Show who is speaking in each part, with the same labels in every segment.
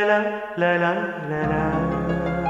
Speaker 1: La la la la la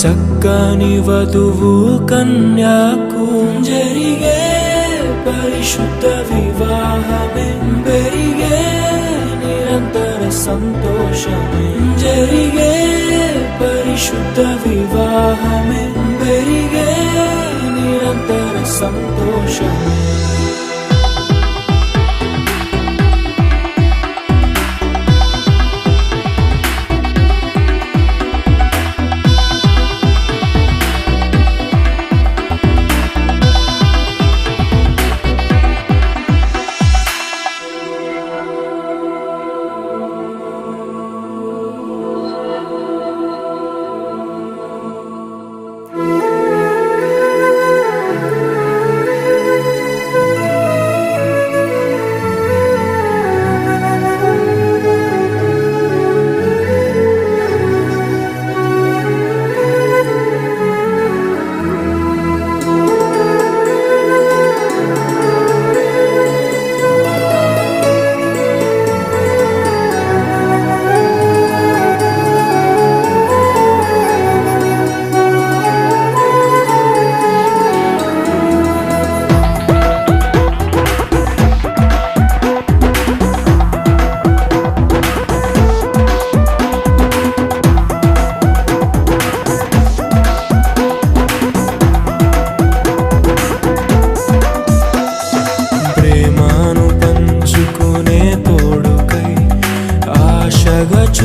Speaker 2: చక్కని వధువు కన్యాకు జరిగే పరిశుద్ధ వివాహమే పెరిగే నిరంతర సంతోషమే. జరిగే పరిశుద్ధ వివాహమే పెరిగే నిరంతర సంతోషమే.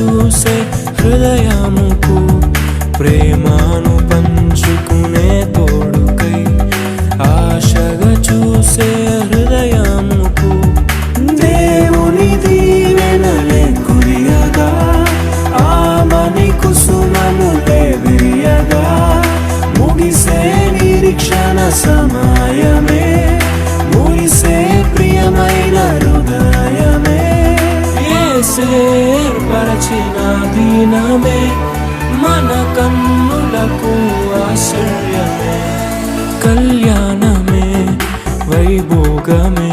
Speaker 2: చూసే హృదయముకు ప్రేమను పంచుకునే తోడుకై ఆశగా చూసే హృదయముకు దేవుని దీవెనలే కురియగా ఆమని కుసుమనులే విరియగా ముగిసే నిరీక్షణ సమయమే ముగిసే ప్రియమైన హృదయ ఏర్పరచిన దీనమే మన కన్నులకు ఆశ్చర్యమే కళ్యాణమే వైభోగమే.